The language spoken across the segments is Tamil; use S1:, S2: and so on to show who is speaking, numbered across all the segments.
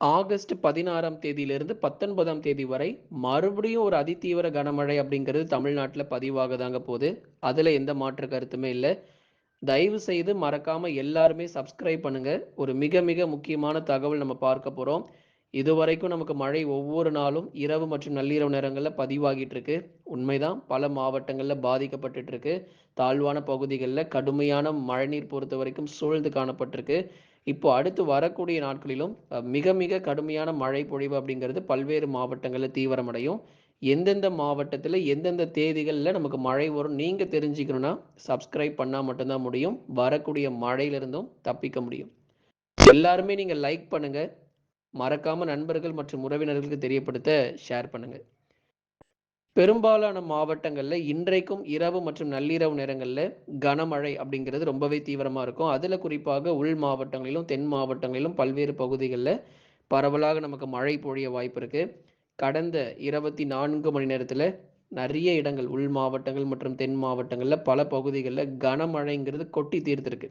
S1: ஆகஸ்ட் பதினாறாம் தேதியிலிருந்து பத்தொன்பதாம் தேதி வரை மறுபடியும் ஒரு அதிதீவிர கனமழை அப்படிங்கிறது தமிழ்நாட்டில் பதிவாக தாங்க போகுது. அதில் எந்த மாற்று கருத்துமே இல்லை. தயவு செய்து மறக்காம எல்லாருமே சப்ஸ்கிரைப் பண்ணுங்க. ஒரு மிக மிக முக்கியமான தகவல் நம்ம பார்க்க போறோம். இதுவரைக்கும் நமக்கு மழை ஒவ்வொரு நாளும் இரவு மற்றும் நள்ளிரவு நேரங்களில் பதிவாகிட்டு இருக்கு. உண்மைதான் பல மாவட்டங்களில் பாதிக்கப்பட்டு இருக்கு. தாழ்வான பகுதிகளில் கடுமையான மழைநீர் பொறுத்த வரைக்கும் சூழ்ந்து காணப்பட்டிருக்கு. இப்போ அடுத்து வரக்கூடிய நாட்களிலும் மிக மிக கடுமையான மழை பொழிவு அப்படிங்கிறது பல்வேறு மாவட்டங்களில் தீவிரமடையும். எந்தெந்த மாவட்டத்தில் எந்தெந்த தேதிகளில் நமக்கு மழை வரும் நீங்கள் தெரிஞ்சுக்கணும்னா சப்ஸ்கிரைப் பண்ணால் மட்டும்தான் முடியும். வரக்கூடிய மழையிலிருந்தும் தப்பிக்க முடியும். எல்லாருமே நீங்கள் லைக் பண்ணுங்கள் மறக்காமல் நண்பர்கள் மற்றும் உறவினர்களுக்கு தெரியப்படுத்த ஷேர் பண்ணுங்கள் பெரும்பாலான மாவட்டங்களில் இன்றைக்கும் இரவு மற்றும் நள்ளிரவு நேரங்களில் கனமழை அப்படிங்கிறது ரொம்பவே தீவிரமாக இருக்கும். அதில் குறிப்பாக உள் மாவட்டங்களிலும் தென் மாவட்டங்களிலும் பல்வேறு பகுதிகளில் பரவலாக நமக்கு மழை பொழிய வாய்ப்பு இருக்கு. கடந்த இருபத்தி நான்கு மணி நேரத்தில் நிறைய இடங்கள் உள் மாவட்டங்கள் மற்றும் தென் மாவட்டங்களில் பல பகுதிகளில் கனமழைங்கிறது கொட்டி தீர்த்திருக்கு.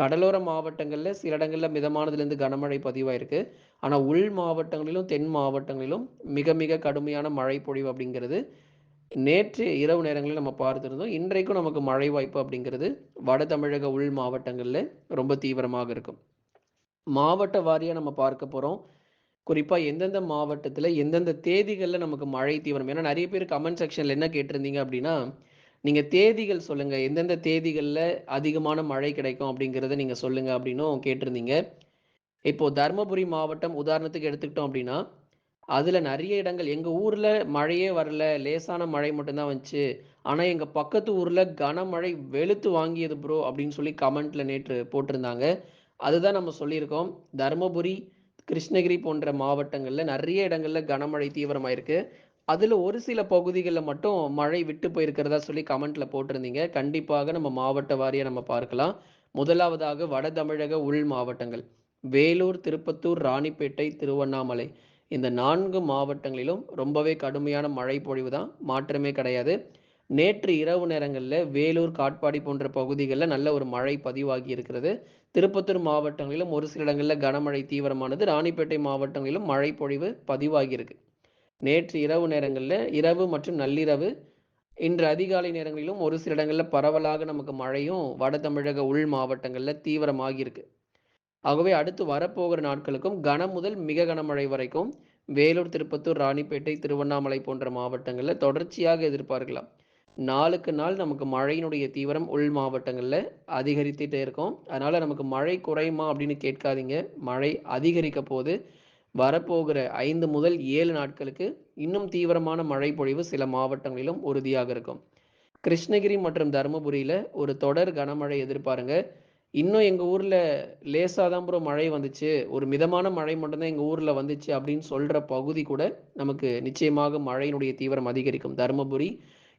S1: கடலோர மாவட்டங்களில் சில இடங்களில் மிதமானதுலேருந்து கனமழை பதிவாயிருக்கு. ஆனால் உள் மாவட்டங்களிலும் தென் மாவட்டங்களிலும் மிக மிக கடுமையான மழை பொழிவு அப்படிங்கிறது நேற்று இரவு நேரங்களில் நம்ம பார்த்துருந்தோம். இன்றைக்கும் நமக்கு மழை வாய்ப்பு அப்படிங்கிறது வட தமிழக உள் மாவட்டங்களில் ரொம்ப தீவிரமாக இருக்கும். மாவட்ட வாரியாக நம்ம பார்க்க போகிறோம் குறிப்பாக எந்தெந்த மாவட்டத்தில் எந்தெந்த தேதிகளில் நமக்கு மழை தீவிரம்? ஏன்னா நிறைய பேர் கமெண்ட் செக்ஷனில் என்ன கேட்டிருந்தீங்க அப்படின்னா நீங்கள் தேதிகள் சொல்லுங்கள் எந்தெந்த தேதிகளில் அதிகமான மழை கிடைக்கும் அப்படிங்கிறத நீங்கள் சொல்லுங்கள் அப்படின்னும் கேட்டிருந்தீங்க. இப்போது தருமபுரி மாவட்டம் உதாரணத்துக்கு எடுத்துக்கிட்டோம் அப்படின்னா அதில் நிறைய இடங்கள் எங்கள் ஊரில் மழையே வரல லேசான மழை மட்டும்தான் வந்துச்சு. ஆனால் எங்கள் பக்கத்து ஊரில் கனமழை வெளுத்து வாங்கியது ப்ரோ அப்படின்னு சொல்லி கமெண்ட்டில் நேற்று போட்டிருந்தாங்க. அதுதான் நம்ம சொல்லியிருக்கோம். தருமபுரி கிருஷ்ணகிரி போன்ற மாவட்டங்களில் நிறைய இடங்களில் கனமழை தீவிரமாயிருக்கு. அதில் ஒரு சில பகுதிகளில் மட்டும் மழை விட்டு போயிருக்கிறதா சொல்லி கமெண்ட்ல போட்டிருந்தீங்க. கண்டிப்பாக நம்ம மாவட்ட வாரியாக நம்ம பார்க்கலாம். முதலாவதாக வட தமிழக உள் மாவட்டங்கள். வேலூர் திருப்பத்தூர் ராணிப்பேட்டை திருவண்ணாமலை. இந்த நான்கு மாவட்டங்களிலும் ரொம்பவே கடுமையான மழை பொழிவு தான் மாற்றமே கிடையாது. நேற்று இரவு நேரங்களில் வேலூர் காட்பாடி போன்ற பகுதிகளில் நல்ல ஒரு மழை பதிவாகி இருக்கிறது. திருப்பத்தூர் மாவட்டங்களிலும் ஒரு சில இடங்களில் கனமழை தீவிரமானது. ராணிப்பேட்டை மாவட்டங்களிலும் மழை பொழிவு பதிவாகி நேற்று இரவு நேரங்களில் இரவு மற்றும் நள்ளிரவு. இன்று அதிகாலை நேரங்களிலும் ஒரு சில இடங்களில் பரவலாக நமக்கு மழையும் வட தமிழக உள் மாவட்டங்களில் தீவிரமாகியிருக்கு ஆகவே அடுத்து வரப்போகிற நாட்களுக்கும் கன முதல் மிக கனமழை வரைக்கும் வேலூர் திருப்பத்தூர் ராணிப்பேட்டை திருவண்ணாமலை போன்ற மாவட்டங்களில் தொடர்ச்சியாக எதிர்பார்க்கலாம். நாளுக்கு நாள் நமக்கு மழையினுடைய தீவிரம் உள் மாவட்டங்களில் அதிகரித்துட்டே இருக்கும். அதனால் நமக்கு மழை குறையுமா அப்படின்னு கேட்காதீங்க. மழை அதிகரிக்க போது வரப்போகிற ஐந்து முதல் ஏழு நாட்களுக்கு இன்னும் தீவிரமான மழை பொழிவு சில மாவட்டங்களிலும் உறுதியாக இருக்கும். கிருஷ்ணகிரி மற்றும் தருமபுரியில் ஒரு தொடர் கனமழை எதிர்பாருங்க. இன்னும் எங்கள் ஊரில் லேசாக தான் ப்ரோ மழை வந்துச்சு. ஒரு மிதமான மழை மட்டும்தான் எங்கள் ஊரில் வந்துச்சு அப்படின்னு சொல்கிற பகுதி கூட நமக்கு நிச்சயமாக மழையினுடைய தீவிரம் அதிகரிக்கும். தருமபுரி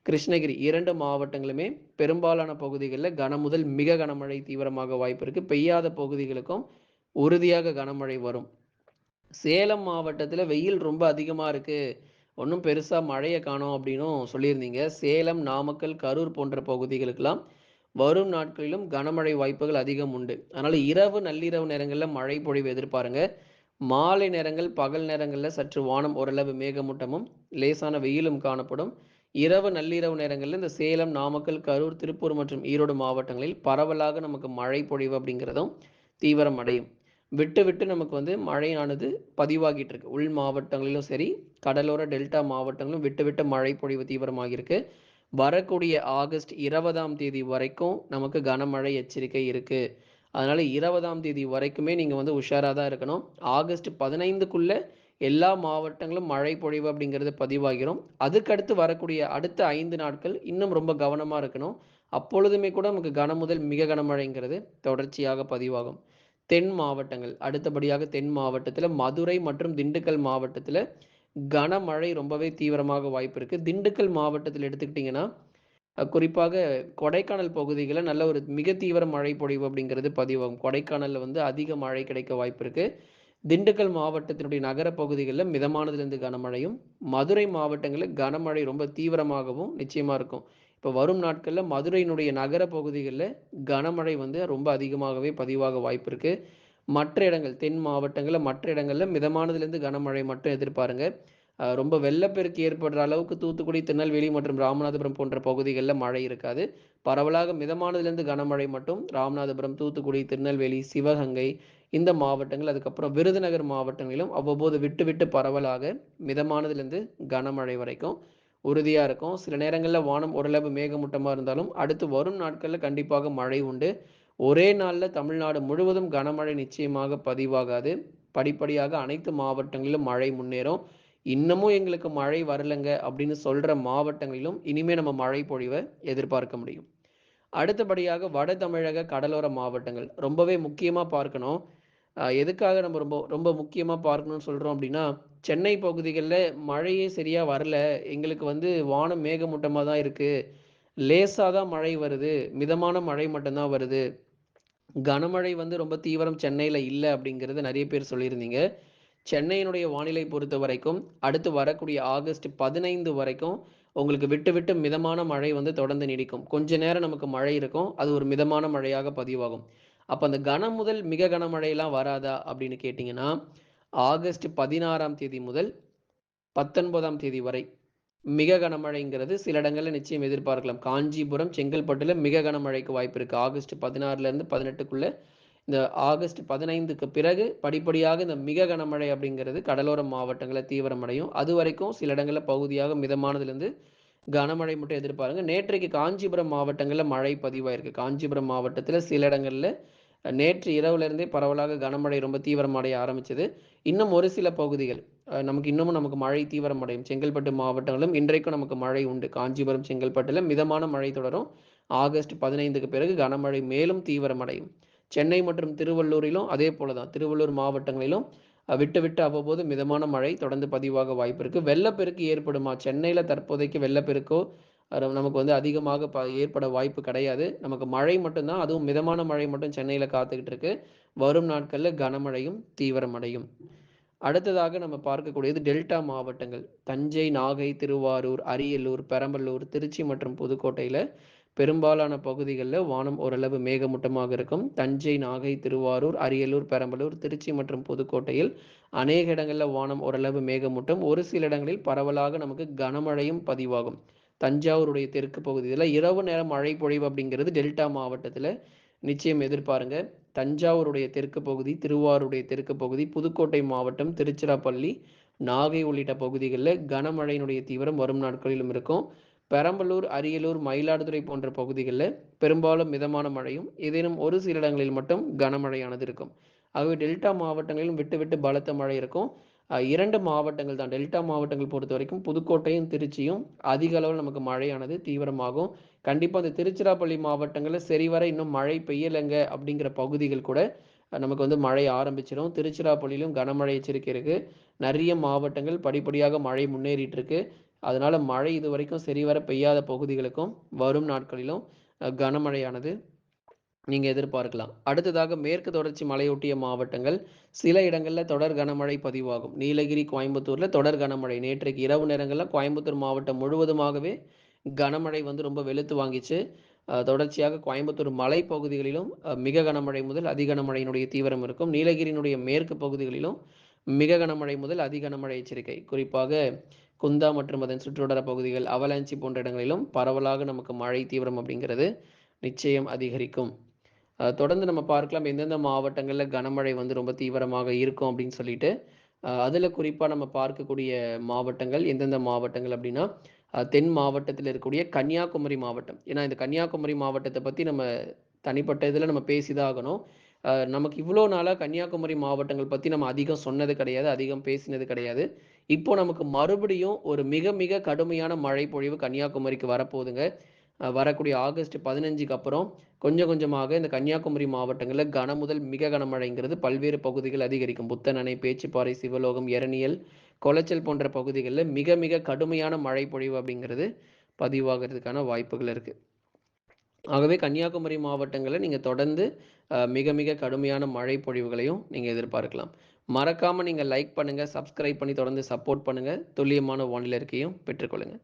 S1: கிருஷ்ணகிரி இரண்டு மாவட்டங்களுமே பெரும்பாலான பகுதிகளில் கன முதல் மிக கனமழை தீவிரமாக வாய்ப்பு இருக்குது பெய்யாத பகுதிகளுக்கும் உறுதியாக கனமழை வரும். சேலம் மாவட்டத்தில் வெயில் ரொம்ப அதிகமாக இருக்குது ஒன்றும் பெருசாக மழையை காணோம் அப்படின்னும் சொல்லியிருந்தீங்க. சேலம் நாமக்கல் கரூர் போன்ற பகுதிகளுக்கெல்லாம் வரும் நாட்களிலும் கனமழை வாய்ப்புகள் அதிகம் உண்டு. அதனால் இரவு நள்ளிரவு நேரங்களில் மழை பொழிவு எதிர்பாருங்க. மாலை நேரங்கள் பகல் நேரங்களில் சற்று வானம் ஓரளவு மேகமூட்டமும் லேசான வெயிலும் காணப்படும். இரவு நள்ளிரவு நேரங்களில் இந்த சேலம் நாமக்கல் கரூர் திருப்பூர் மற்றும் ஈரோடு மாவட்டங்களில் பரவலாக நமக்கு மழை பொழிவு அப்படிங்கிறதும் தீவிரம் அடையும் விட்டு விட்டு நமக்கு வந்து மழையானது பதிவாகிட்டு இருக்கு. உள் மாவட்டங்களிலும் சரி கடலோர டெல்டா மாவட்டங்களிலும் விட்டு விட்டு மழை பொழிவு தீவிரமாகியிருக்கு. வரக்கூடிய ஆகஸ்ட் இருபதாம் தேதி வரைக்கும் நமக்கு கனமழை எச்சரிக்கை இருக்கு. அதனால இருபதாம் தேதி வரைக்குமே நீங்க வந்து உஷாரா தான் இருக்கணும். ஆகஸ்ட் பதினைந்துக்குள்ள எல்லா மாவட்டங்களும் மழை பொழிவு அப்படிங்கிறது பதிவாகிறோம் அதுக்கடுத்து வரக்கூடிய அடுத்த ஐந்து நாட்கள் இன்னும் ரொம்ப கவனமாக இருக்கணும். அப்பொழுதுமே கூட நமக்கு கன முதல் மிக கனமழைங்கிறது தொடர்ச்சியாக பதிவாகும். தென் மாவட்டங்கள். அடுத்தபடியாக தென் மாவட்டத்தில் மதுரை மற்றும் திண்டுக்கல் மாவட்டத்தில் கனமழை ரொம்பவே தீவிரமாக வாய்ப்பு இருக்கு. திண்டுக்கல் மாவட்டத்தில் எடுத்துக்கிட்டிங்கன்னா குறிப்பாக கொடைக்கானல் பகுதிகளில் நல்ல ஒரு மிக தீவிர மழை பொழிவு அப்படிங்கிறது பதிவாகும். கொடைக்கானலில் வந்து அதிக மழை கிடைக்க வாய்ப்பு இருக்கு. திண்டுக்கல் மாவட்டத்தினுடைய நகர பகுதிகளில் மிதமானதுலேருந்து கனமழையும் மதுரை மாவட்டங்களில் கனமழை ரொம்ப தீவிரமாகவும் நிச்சயமாக இருக்கும். இப்போ வரும் நாட்களில் மதுரையினுடைய நகர பகுதிகளில் கனமழை வந்து ரொம்ப அதிகமாகவே பதிவாக வாய்ப்பு இருக்கு. மற்ற இடங்கள் தென் மாவட்டங்களில் மற்ற இடங்களில் மிதமானதுலேருந்து கனமழை மட்டும் எதிர்பாருங்க. ரொம்ப வெள்ளப்பெருக்கு ஏற்படுற அளவுக்கு தூத்துக்குடி திருநெல்வேலி மற்றும் ராமநாதபுரம் போன்ற பகுதிகளில் மழை இருக்காது. பரவலாக மிதமானதுலேருந்து கனமழை மட்டும் ராமநாதபுரம் தூத்துக்குடி திருநெல்வேலி சிவகங்கை இந்த மாவட்டங்கள் அதுக்கப்புறம் விருதுநகர் மாவட்டங்களிலும் அவ்வப்போது விட்டு விட்டு பரவலாக மிதமானதுலேருந்து கனமழை வரைக்கும் உறுதியாக இருக்கும். சில நேரங்களில் வானம் ஓரளவு மேகமூட்டமாக இருந்தாலும் அடுத்து வரும் நாட்களில் கண்டிப்பாக மழை உண்டு. ஒரே நாளில் தமிழ்நாடு முழுவதும் கனமழை நிச்சயமாக பதிவாகாது. படிப்படியாக அனைத்து மாவட்டங்களிலும் மழை முன்னேறும். இன்னமும் எங்களுக்கு மழை வரலைங்க அப்படின்னு சொல்கிற மாவட்டங்களிலும் இனிமே நம்ம மழை பொழிவை எதிர்பார்க்க முடியும். அடுத்தபடியாக வட தமிழக கடலோர மாவட்டங்கள் ரொம்பவே முக்கியமாக பார்க்கணும். எதுக்காக நம்ம ரொம்ப ரொம்ப முக்கியமாக பார்க்கணும்னு சொல்கிறோம் அப்படின்னா சென்னை பகுதிகளில் மழையே சரியாக வரல. எங்களுக்கு வந்து வானம் மேகமூட்டமாக தான் இருக்குது லேசாக தான் மழை வருது. மிதமான மழை மட்டும்தான் வருது. கனமழை வந்து ரொம்ப தீவிரம் சென்னையில் இல்லை அப்படிங்கிறது நிறைய பேர் சொல்லியிருந்தீங்க. சென்னையினுடைய வானிலை பொறுத்த வரைக்கும் அடுத்து வரக்கூடிய ஆகஸ்ட் பதினைந்து வரைக்கும் உங்களுக்கு விட்டு விட்டு மிதமான மழை வந்து தொடர்ந்து நீடிக்கும். கொஞ்ச நேரம் நமக்கு மழை இருக்கும். அது ஒரு மிதமான மழையாக பதிவாகும். அப்போ அந்த கனம் முதல் மிக கனமழையெல்லாம் வராதா அப்படின்னு கேட்டிங்கன்னா ஆகஸ்ட் பதினாறாம் தேதி முதல் பத்தொன்பதாம் தேதி வரை மிக கனமழைங்கிறது சில இடங்களில் நிச்சயம் எதிர்பார்க்கலாம். காஞ்சிபுரம் செங்கல்பட்டுல மிக கனமழைக்கு வாய்ப்பு இருக்கு. ஆகஸ்ட் பதினாறுலேருந்து பதினெட்டுக்குள்ள இந்த ஆகஸ்ட் பதினைந்துக்கு பிறகு படிப்படியாக இந்த மிக கனமழை அப்படிங்கிறது கடலோர மாவட்டங்களில் தீவிரமடையும். அது வரைக்கும் சில இடங்களில் பகுதியாக மிதமானதுலேருந்து கனமழை மட்டும் எதிர்பாருங்க. நேற்றைக்கு காஞ்சிபுரம் மாவட்டங்களில் மழை பதிவாயிருக்கு. காஞ்சிபுரம் மாவட்டத்தில் சில இடங்களில் நேற்று இரவுலேருந்தே பரவலாக கனமழை ரொம்ப தீவிரமடைய ஆரம்பிச்சது. இன்னும் ஒரு சில பகுதிகள் நமக்கு இன்னமும் நமக்கு மழை தீவிரமடையும். செங்கல்பட்டு மாவட்டங்களும் இன்றைக்கும் நமக்கு மழை உண்டு. காஞ்சிபுரம் செங்கல்பட்டுல மிதமான மழை தொடரும். ஆகஸ்ட் பதினைந்துக்கு பிறகு கனமழை மேலும் தீவிரமடையும். சென்னை மற்றும் திருவள்ளூரிலும் அதே போல தான் திருவள்ளூர் மாவட்டங்களிலும் விட்டு விட்டு அவ்வப்போது மிதமான மழை தொடர்ந்து பதிவாக வாய்ப்பு இருக்கு. வெள்ளப்பெருக்கு ஏற்படுமா? சென்னையில தற்போதைக்கு வெள்ளப்பெருக்கோ நமக்கு வந்து அதிகமாக ப ஏற்பட வாய்ப்பு கிடையாது. நமக்கு மழை மட்டும்தான் அதுவும் மிதமான மழை மட்டும் சென்னையில் காத்துக்கிட்டு இருக்கு. வரும் நாட்களில் கனமழையும் தீவிரமடையும். அடுத்ததாக நம்ம பார்க்கக்கூடியது டெல்டா மாவட்டங்கள். தஞ்சை நாகை திருவாரூர் அரியலூர் பெரம்பலூர் திருச்சி மற்றும் புதுக்கோட்டையில் பெரும்பாலான பகுதிகளில் வானம் ஓரளவு மேகமூட்டமாக இருக்கும். தஞ்சை நாகை திருவாரூர் அரியலூர் பெரம்பலூர் திருச்சி மற்றும் புதுக்கோட்டையில் அநேக இடங்களில் வானம் ஓரளவு மேகமூட்டம். ஒரு சில இடங்களில் பரவலாக நமக்கு கனமழையும் பதிவாகும். தஞ்சாவூருடைய தெற்கு பகுதியில் இரவு நேரம் மழை பொழிவு அப்படிங்கிறது டெல்டா மாவட்டத்தில் நிச்சயம் எதிர்பாருங்க. தஞ்சாவூருடைய தெற்கு பகுதி திருவாரூருடைய தெற்கு பகுதி புதுக்கோட்டை மாவட்டம் திருச்சிராப்பள்ளி நாகை உள்ளிட்ட பகுதிகளில் கனமழையினுடைய தீவிரம் வரும் நாட்களிலும் இருக்கும். பெரம்பலூர் அரியலூர் மயிலாடுதுறை போன்ற பகுதிகளில் பெரும்பாலும் மிதமான மழையும் ஏதேனும் ஒரு சில இடங்களில் மட்டும் கனமழையானது இருக்கும். ஆகவே டெல்டா மாவட்டங்களிலும் விட்டு விட்டு பலத்த மழை இருக்கும். இரண்டு மாவட்டங்கள் தான். டெல்டா மாவட்டங்கள் பொறுத்த வரைக்கும் புதுக்கோட்டையும் திருச்சியும் அதிக அளவில் நமக்கு மழையானது தீவிரமாகும். கண்டிப்பாக அந்த திருச்சிராப்பள்ளி மாவட்டங்களில் சரிவர இன்னும் மழை பெய்யலைங்க அப்படிங்கிற பகுதிகள் கூட நமக்கு வந்து மழை ஆரம்பிச்சிடும் திருச்சிராப்பள்ளியிலும் கனமழை எச்சரிக்கை இருக்கு. நிறைய மாவட்டங்கள் படிப்படியாக மழை முன்னேறிட்டு இருக்கு அதனால மழை இது வரைக்கும் சரிவர பெய்யாத பகுதிகளுக்கும் வரும் நாட்களிலும் கனமழையானது நீங்க எதிர்பார்க்கலாம். அடுத்ததாக மேற்கு தொடர்ச்சி மலையொட்டிய மாவட்டங்கள் சில இடங்களில் தொடர் கனமழை பதிவாகும். நீலகிரி கோயம்புத்தூர்ல தொடர் கனமழை. நேற்றைக்கு இரவு நேரங்களில் கோயம்புத்தூர் மாவட்டம் முழுவதுமாகவே கனமழை வந்து ரொம்ப வெளுத்து வாங்கிச்சு. தொடர்ச்சியாக கோயம்புத்தூர் மலை பகுதிகளிலும் மிக கனமழை முதல் அதி கனமழையினுடைய தீவிரம் இருக்கும். நீலகிரியினுடைய மேற்கு பகுதிகளிலும் மிக கனமழை முதல் அதி கனமழை எச்சரிக்கை. குறிப்பாக குந்தா மற்றும் அதன் சுற்றுவட்டார பகுதிகள் அவலாஞ்சி போன்ற இடங்களிலும் பரவலாக நமக்கு மழை தீவிரம் அப்படிங்கிறது நிச்சயம் அதிகரிக்கும். தொடர்ந்து நம்ம பார்க்கலாம். எந்தெந்த மாவட்டங்களில் கனமழை வந்து ரொம்ப தீவிரமாக இருக்கும் அப்படின்னு சொல்லிட்டு அதில் குறிப்பாக நம்ம பார்க்கக்கூடிய மாவட்டங்கள் எந்தெந்த மாவட்டங்கள் அப்படின்னா தென் மாவட்டத்தில் இருக்கக்கூடிய கன்னியாகுமரி மாவட்டம். ஏன்னா இந்த கன்னியாகுமரி மாவட்டத்தை பற்றி நம்ம தனிப்பட்ட இதில் நம்ம பேசிதான் ஆகணும். நமக்கு இவ்வளோ நாளாக கன்னியாகுமரி மாவட்டங்கள் பற்றி நம்ம அதிகம் சொன்னது கிடையாது அதிகம் பேசினது கிடையாது. இப்போ நமக்கு மறுபடியும் ஒரு மிக மிக கடுமையான மழை பொழிவு கன்னியாகுமரிக்கு வரப்போகுதுங்க. வரக்கூடிய ஆகஸ்ட் பதினஞ்சுக்கு அப்புறம் கொஞ்சம் கொஞ்சமாக இந்த கன்னியாகுமரி மாவட்டங்களில் கன முதல் மிக கனமழைங்கிறது பல்வேறு பகுதிகள் அதிகரிக்கும். புத்தன் பேச்சுப்பாறை சிவலோகம் எரணியல் கொலைச்சல் போன்ற பகுதிகளில் மிக மிக கடுமையான மழை பொழிவு அப்படிங்கிறது பதிவாகிறதுக்கான வாய்ப்புகள் இருக்கு. ஆகவே கன்னியாகுமரி மாவட்டங்களில் நீங்கள் தொடர்ந்து மிக மிக கடுமையான மழை பொழிவுகளையும் நீங்கள் எதிர்பார்க்கலாம். மறக்காமல் நீங்கள் லைக் பண்ணுங்கள் சப்ஸ்கிரைப் பண்ணி தொடர்ந்து சப்போர்ட் பண்ணுங்கள் துல்லியமான வானிலை இருக்கையும் பெற்றுக்கொள்ளுங்கள்